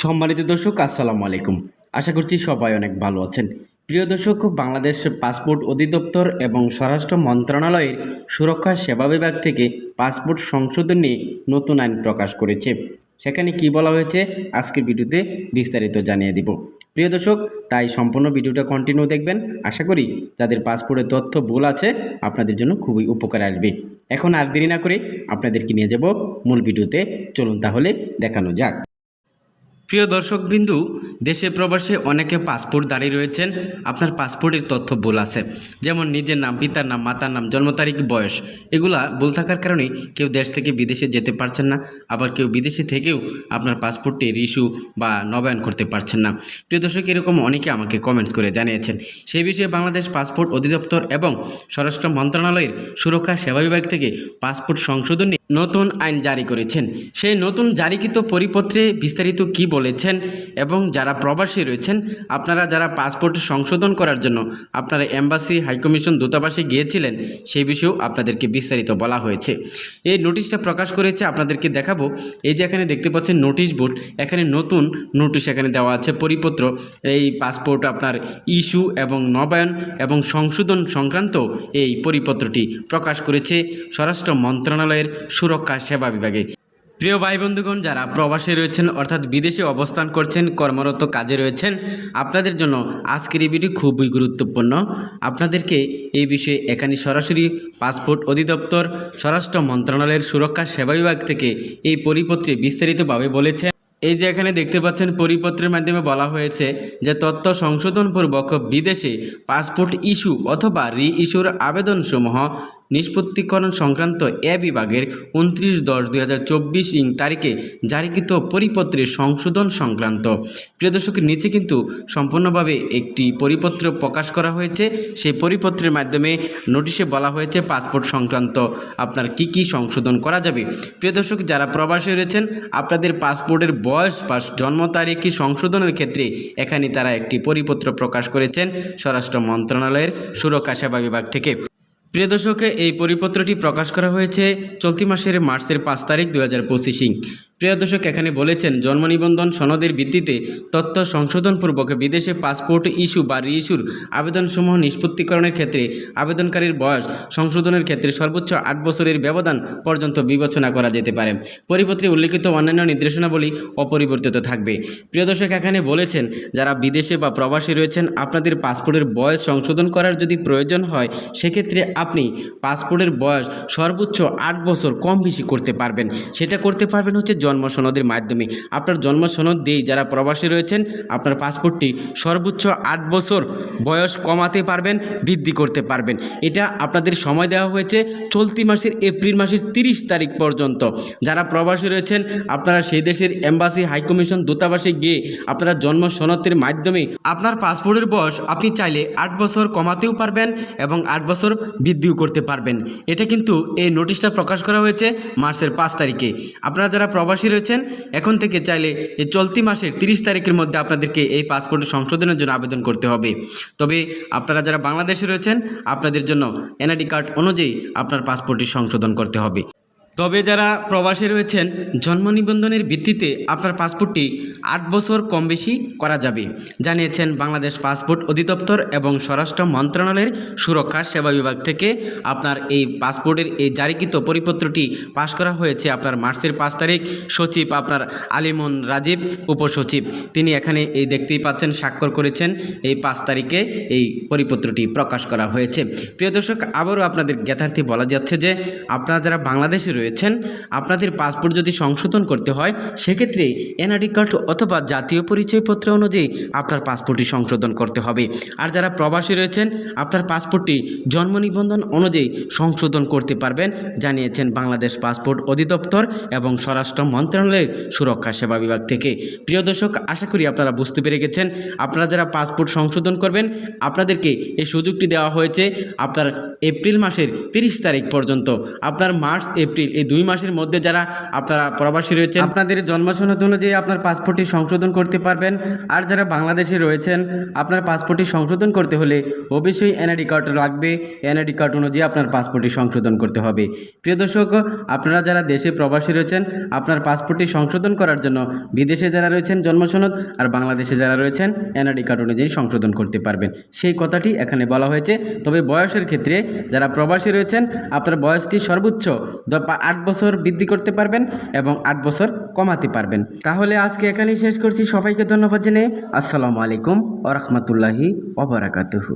সম্মানিত দর্শক, আসসালামু আলাইকুম। আশা করছি সবাই অনেক ভালো আছেন। প্রিয় দর্শক, বাংলাদেশ পাসপোর্ট অধিদপ্তর এবং স্বরাষ্ট্র মন্ত্রণালয়ের সুরক্ষা সেবা বিভাগ থেকে পাসপোর্ট সংশোধন নিয়ে নতুন আইন প্রকাশ করেছে। সেখানে কি বলা হয়েছে, আজকের ভিডিওতে বিস্তারিত জানিয়ে দিব। প্রিয় দর্শক, তাই সম্পূর্ণ ভিডিওটা কন্টিনিউ দেখবেন। আশা করি যাদের পাসপোর্টের তথ্য ভুল আছে, আপনাদের জন্য খুবই উপকার আসবে। এখন আর দেরি না করে আপনাদেরকে নিয়ে যাব মূল ভিডিওতে। চলুন তাহলে দেখানো যাক। প্রিয় দর্শকবিন্দু দেশে প্রবাসে অনেকে পাসপোর্ট দাঁড়িয়ে রয়েছেন। আপনার পাসপোর্টের তথ্য ভুল আছে। যেমন নিজের নাম, পিতার নাম, মাতার নাম, জন্ম তারিখ, বয়স। এগুলা ভুল থাকার কারণে কেউ দেশ থেকে বিদেশে যেতে পারছেন না। আবার কেউ বিদেশে থেকেও আপনার পাসপোর্টে রিস্যু বা নবায়ন করতে পারছেন না। প্রিয় দর্শক, এরকম অনেকে আমাকে কমেন্টস করে জানিয়েছেন। সেই বিষয়ে বাংলাদেশ পাসপোর্ট অধিদপ্তর এবং স্বরাষ্ট্র মন্ত্রণালয়ের সুরক্ষা সেবা বিভাগ থেকে পাসপোর্ট সংশোধন নতুন আইন জারি করেছেন। সেই নতুন জারিকৃত পরিপত্রে বিস্তারিত কি বলেছেন এবং যারা প্রবাসী রয়েছেন, আপনারা যারা পাসপোর্ট সংশোধন করার জন্য আপনারা এম্বাসি, হাইকমিশন দূতাবাসে গিয়েছিলেন, সেই বিষয়েও আপনাদেরকে বিস্তারিত বলা হয়েছে। এই নোটিশটা প্রকাশ করেছে, আপনাদেরকে দেখাবো। এই যে এখানে দেখতে পাচ্ছেন নোটিশ বোর্ড, এখানে নতুন নোটিশ এখানে দেওয়া আছে, পরিপত্র। এই পাসপোর্ট আপনার ইস্যু এবং নবায়ন এবং সংশোধন সংক্রান্ত এই পরিপত্রটি প্রকাশ করেছে। স্বরাষ্ট্র মন্ত্রণালয়ের সুরক্ষা, সেবা বিভাগে। প্রিয় ভাই বন্ধুগণ যারা প্রবাসে রয়েছেন অর্থাৎ বিদেশে অবস্থান করছেন, কর্মরত কাজে রয়েছেন, আপনাদের জন্য আজকের এই ভিডিও খুবই গুরুত্বপূর্ণ। আপনাদেরকে এই বিষয়ে এখানে সরাসরি পাসপোর্ট অধিদপ্তর, স্বরাষ্ট্র মন্ত্রণালয়ের সুরক্ষা, সেবা বিভাগ থেকে এই পরিপত্রে বিস্তারিতভাবে বলেছে। এই যে এখানে দেখতে পাচ্ছেন পরিপত্রের মাধ্যমে বলা হয়েছে যে তথ্য সংশোধনপূর্বক বিদেশে পাসপোর্ট ইস্যু অথবা রি ইস্যুর আবেদনসমূহ নিষ্পত্তিকরণ সংক্রান্ত এ বিভাগের উনত্রিশ দশ দুই হাজার চব্বিশ ইং তারিখে জারিকৃত পরিপত্রের সংশোধন সংক্রান্ত। প্রিয় দর্শকের নিচে কিন্তু সম্পূর্ণভাবে একটি পরিপত্র প্রকাশ করা হয়েছে। সেই পরিপত্রের মাধ্যমে নোটিশে বলা হয়েছে পাসপোর্ট সংক্রান্ত আপনার কি কি সংশোধন করা যাবে। প্রিয় দর্শক, যারা প্রবাসী রয়েছেন, আপনাদের পাসপোর্টের বয়স বা জন্ম তারিখই সংশোধনের ক্ষেত্রে এখানে তারা একটি পরিপত্র প্রকাশ করেছেন স্বরাষ্ট্র মন্ত্রণালয়ের সুরক্ষা সেবা বিভাগ থেকে। প্রিয় দর্শকে, এই পরিপত্রটি প্রকাশ করা হয়েছে চলতি মাসের মার্চের পাঁচ তারিখ দু হাজার পঁচিশিং। প্রিয় দর্শক, এখানে বলেছেন, জন্ম নিবন্ধন সনদের ভিত্তিতে তথ্য সংশোধনপূর্বক বিদেশে পাসপোর্ট ইস্যু বা রিইস্যুর আবেদনসমূহ নিষ্পত্তিকরণের ক্ষেত্রে আবেদনকারীর বয়স সংশোধনের ক্ষেত্রে সর্বোচ্চ আট বছরের ব্যবধান পর্যন্ত বিবেচনা করা যেতে পারে। পরিপত্রে উল্লিখিত অন্যান্য নির্দেশনাবলী অপরিবর্তিত থাকবে। প্রিয় দর্শক, এখানে বলেছেন, যারা বিদেশে বা প্রবাসী রয়েছেন, আপনাদের পাসপোর্টের বয়স সংশোধন করার যদি প্রয়োজন হয়, সেক্ষেত্রে আপনি পাসপোর্টের বয়স সর্বোচ্চ আট বছর কম বেশি করতে পারবেন। সেটা করতে পারবেন হচ্ছে জন্ম সনদের মাধ্যমে। আপনার জন্ম সনদ দিয়েই যারা প্রবাসী রয়েছেন, আপনার পাসপোর্টটি সর্বোচ্চ আট বছর বয়স কমাতে পারবেন, বৃদ্ধি করতে পারবেন। এটা আপনাদের সময় দেওয়া হয়েছে চলতি মাসের এপ্রিল মাসের তিরিশ তারিখ পর্যন্ত। যারা প্রবাসী রয়েছেন, আপনারা সেই দেশের এম্বাসি হাইকমিশন দূতাবাসে গিয়ে আপনারা জন্ম সনদের মাধ্যমে আপনার পাসপোর্টের বয়স আপনি চাইলে আট বছর কমাতেও পারবেন এবং আট বছর বৃদ্ধিও করতে পারবেন। এটা কিন্তু এই নোটিশটা প্রকাশ করা হয়েছে মার্চের পাঁচ তারিখে। আপনারা যারা প্রবাসী রয়েছেন, এখন থেকে চাইলে এই চলতি মাসের তিরিশ তারিখের মধ্যে আপনাদেরকে এই পাসপোর্ট সংশোধনের জন্য আবেদন করতে হবে। তবে আপনারা যারা বাংলাদেশে রয়েছেন, আপনাদের জন্য এনআইডি কার্ড অনুযায়ী আপনার পাসপোর্টটি সংশোধন করতে হবে। তবে যারা প্রবাসী রয়েছেন, জন্ম নিবন্ধনের ভিত্তিতে আপনার পাসপোর্টটি আট বছর কম বেশি করা যাবে। জানিয়েছেন বাংলাদেশ পাসপোর্ট অধিদপ্তর এবং স্বরাষ্ট্র মন্ত্রণালয়ের সুরক্ষা সেবা বিভাগ থেকে আপনার এই পাসপোর্টের এই জারিকৃত পরিপত্রটি পাশ করা হয়েছে আপনার মার্চের পাঁচ তারিখ। সচিব আপনার আলিমন রাজীব, উপসচিব। তিনি এখানে এই দেখতেই পাচ্ছেন, স্বাক্ষর করেছেন এই পাঁচ তারিখে এই পরিপত্রটি প্রকাশ করা হয়েছে। প্রিয় দর্শক, আবারও আপনাদের জ্ঞাতার্থে বলা যাচ্ছে যে, আপনারা যারা বাংলাদেশে রয়েছেন, আপনাদের পাসপোর্ট যদি সংশোধন করতে হয়, সেক্ষেত্রে এনআইডি কার্ড অথবা জাতীয় পরিচয়পত্র অনুযায়ী আপনার পাসপোর্টটি সংশোধন করতে হবে। আর যারা প্রবাসী রয়েছেন, আপনার পাসপোর্টটি জন্ম নিবন্ধন অনুযায়ী সংশোধন করতে পারবেন, জানিয়েছেন বাংলাদেশ পাসপোর্ট অধিদপ্তর এবং স্বরাষ্ট্র মন্ত্রণালয়ের সুরক্ষা সেবা বিভাগ থেকে। প্রিয় দর্শক, আশা করি আপনারা বুঝতে পেরে গেছেন, আপনারা যারা পাসপোর্ট সংশোধন করবেন, আপনাদেরকে এই সুযোগটি দেওয়া হয়েছে, আপনার এপ্রিল মাসের তিরিশ তারিখ পর্যন্ত। আপনার মার্চ, এপ্রিল এই দুই মাসের মধ্যে যারা আপনারা প্রবাসী রয়েছেন, আপনাদের জন্মসনদ অনুযায়ী আপনার পাসপোর্টটি সংশোধন করতে পারবেন। আর যারা বাংলাদেশে রয়েছেন, আপনার পাসপোর্টটি সংশোধন করতে হলে অবশ্যই এনআইডি কার্ড লাগবে। এনআইডি কার্ড অনুযায়ী আপনার পাসপোর্টটি সংশোধন করতে হবে। প্রিয় দর্শক, আপনারা যারা দেশে প্রবাসী রয়েছেন, আপনার পাসপোর্টটি সংশোধন করার জন্য বিদেশে যারা রয়েছেন জন্মসনদ আর বাংলাদেশে যারা রয়েছেন, এনআইডি কার্ড অনুযায়ী সংশোধন করতে পারবেন। সেই কথাটি এখানে বলা হয়েছে। তবে বয়সের ক্ষেত্রে যারা প্রবাসী রয়েছেন, আপনার বয়সটি সর্বোচ্চ আট বছর বৃদ্ধি করতে পারবেন এবং আট বছর কমাতে পারবেন। তাহলে আজকে এখানেই শেষ করছি। সবাইকে ধন্যবাদ জেনে আসসালামু আলাইকুম ওরহমতুল্লাহি ওবরাকাতুহু